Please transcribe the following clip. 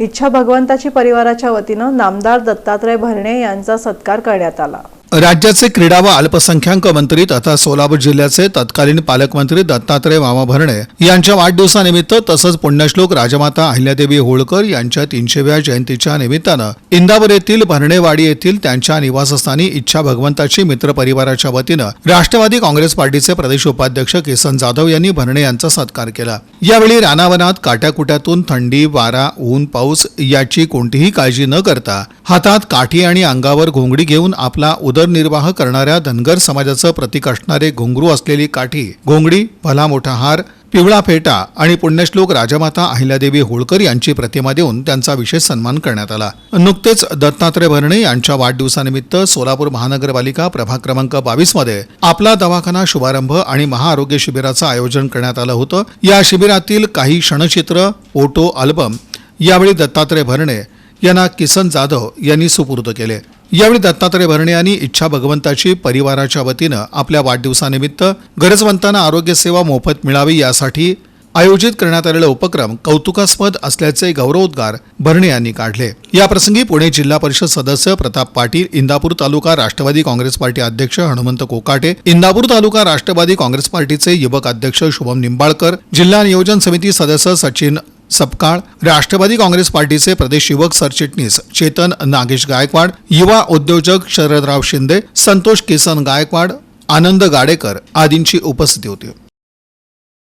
इच्छा भगवंताची परिवाराच्या वतीनं नामदार दत्तात्रय भरणे यांचा सत्कार करण्यात आला. राज्याचे क्रीडा व अल्पसंख्याक मंत्री तथा सोलापूर जिल्ह्याचे तत्कालीन पालकमंत्री दत्तात्रय मामा भरणे यांच्या वाढदिवसानिमित्त तसंच पुण्यश्लोक राजमाता अहिल्यादेवी होळकर यांच्या तीनशेव्या जयंतीच्या निमित्तानं इंदापूर येथील भरणेवाडी येथील त्यांच्या निवासस्थानी इच्छा भगवंताची मित्र परिवाराच्या वतीनं राष्ट्रवादी काँग्रेस पार्टीचे प्रदेश उपाध्यक्ष किसन जाधव यांनी भरणे यांचा सत्कार केला. यावेळी रानावनात काट्याकुट्यातून थंडी वारा ऊन पाऊस याची कोणतीही काळजी न करता हातात काठी आणि अंगावर घोंगडी घेऊन आपला उदरनिर्वाह करणाऱ्या धनगर समाजाचं प्रतीक असणारे घोंगरू असलेली काठी घोंगडी भला मोठा हार पिवळा फेटा आणि पुण्यश्लोक राजमाता अहिल्यादेवी होळकर यांची प्रतिमा देऊन त्यांचा विशेष सन्मान करण्यात आला. नुकतेच दत्तात्रय भरणे यांच्या वाढदिवसानिमित्त सोलापूर महानगरपालिका प्रभाग क्रमांक बावीसमध्ये आपला दवाखाना शुभारंभ आणि महाआरोग्य शिबिराचं आयोजन करण्यात आलं होतं. या शिबिरातील काही क्षणचित्र फोटो अल्बम यावेळी दत्तात्रय भरणे यांना किसन जाधव यांनी सुपूर्द केले. यावेळी दत्तात्रय भरणे यांनी इच्छा भगवंताची परिवाराच्या वतीनं आपल्या वाढदिवसानिमित्त गरजवंतांना आरोग्य सेवा मोफत मिळावी यासाठी आयोजित करण्यात आलेला उपक्रम कौतुकास्पद असल्याचे गौरवोद्गार भरणे यांनी काढले. याप्रसंगी पुणे जिल्हा परिषद सदस्य प्रताप पाटील इंदापूर तालुका राष्ट्रवादी काँग्रेस पार्टी अध्यक्ष हनुमंत कोकाटे इंदापूर तालुका राष्ट्रवादी काँग्रेस पार्टीचे युवक अध्यक्ष शुभम निंबाळकर जिल्हा नियोजन समिती सदस्य सचिन सपकाळ राष्ट्रवादी काँग्रेस पार्टीचे प्रदेश युवक सरचिटणीस चेतन नागेश गायकवाड युवा उद्योजक शरदराव शिंदे संतोष किसन गायकवाड आनंद गाडेकर आदींची उपस्थिती होती.